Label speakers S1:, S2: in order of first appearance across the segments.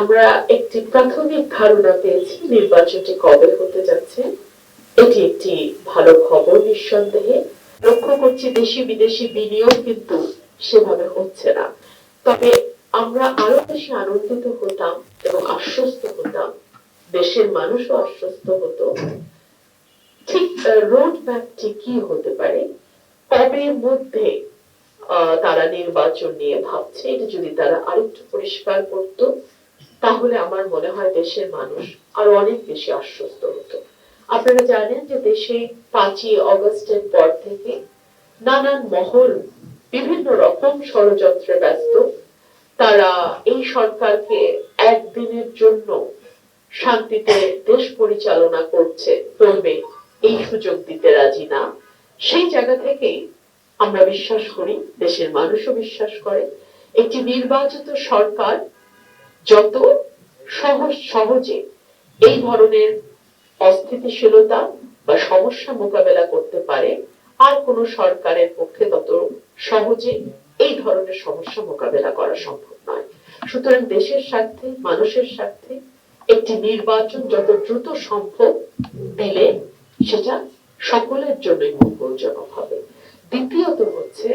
S1: আমরা একটি প্রাথমিক ধারণা পেয়েছি, নির্বাচনটি কবে হতে যাচ্ছে। এটি একটি ভালো খবর নিঃসন্দেহে। লক্ষ্য করছি দেশি বিদেশি বিনিয়োগ কিন্তু সেভাবে হচ্ছে না। তবে আমরা আরও বেশি আনন্দিত হতাম এবং আশ্বস্ত হতাম। দেশের মানুষও আশ্বস্ত হতো। ঠিক রোড ম্যাপটি কি হতে পারে। কবের মধ্যে তারা নির্বাচন নিয়ে ভাবছে। এটা যদি তারা আরেকটু পরিষ্কার করতো তাহলে আমার মনে হয় দেশের মানুষ আরও অনেক বেশি আশ্বস্ত হতো। আপনারা জানেন যে দেশে পাঁচই অগস্টের পর থেকে নানান মহল বিভিন্ন রকম ষড়যন্ত্রে ব্যস্ত। তারা এই সরকারকে একদিনের জন্য শান্তিতে দেশ পরিচালনা করছে করবে এই সুযোগ দিতে রাজি না। সেই জায়গা থেকেই আমরা বিশ্বাস করি, দেশের মানুষও বিশ্বাস করে। একটি নির্বাচিত সরকার যত সহজ, সহজে এই ধরনের অস্থিতিশীলতা বা সমস্যা মোকাবেলা করতে পারে, আর কোন সরকারের পক্ষে তত সহজে এই ধরনের সমস্যা মোকাবেলা করা সম্ভব নয়। সুতরাং দেশের স্বার্থে, মানুষের স্বার্থে একটি নির্বাচন যত দ্রুত সম্ভব দিলে সেটা সকলের জন্যই মঙ্গলজনক হবে। দ্বিতীয়ত হচ্ছে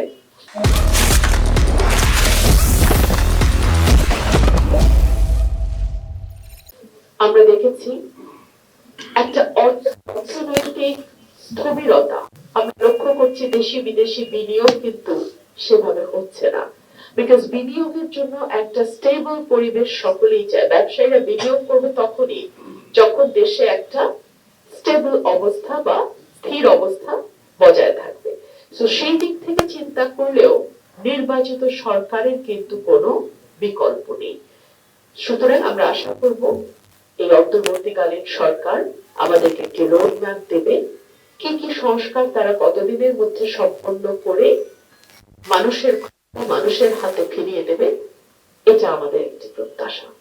S1: আমরা দেখেছি একটা অর্থনৈতিক স্থবিরতা। আমরা লক্ষ্য করছি দেশি বিদেশি বিনিয়োগ কিন্তু সেভাবে হচ্ছে না। বিকজ বিনিয়োগের জন্য একটা স্টেবল পরিবেশ সকলেই চায়। ব্যবসায়ীরা বিনিয়োগ করবে তখনই যখন দেশে একটা স্টেবল অবস্থা বা স্থির অবস্থা বজায় থাকবে। তো সেই দিক থেকে চিন্তা করলেও নির্বাচিত সরকারের কিন্তু কোনো বিকল্প নেই। সুতরাং আমরা আশা করব এই অন্তর্বর্তীকালীন সরকার আমাদেরকে একটি রোডম্যাপ দেবে। কি কি সংস্কার তারা কতদিনের মধ্যে সম্পন্ন করে মানুষের মানুষের হাতে ফিরিয়ে দেবে, এটা আমাদের একটি প্রত্যাশা।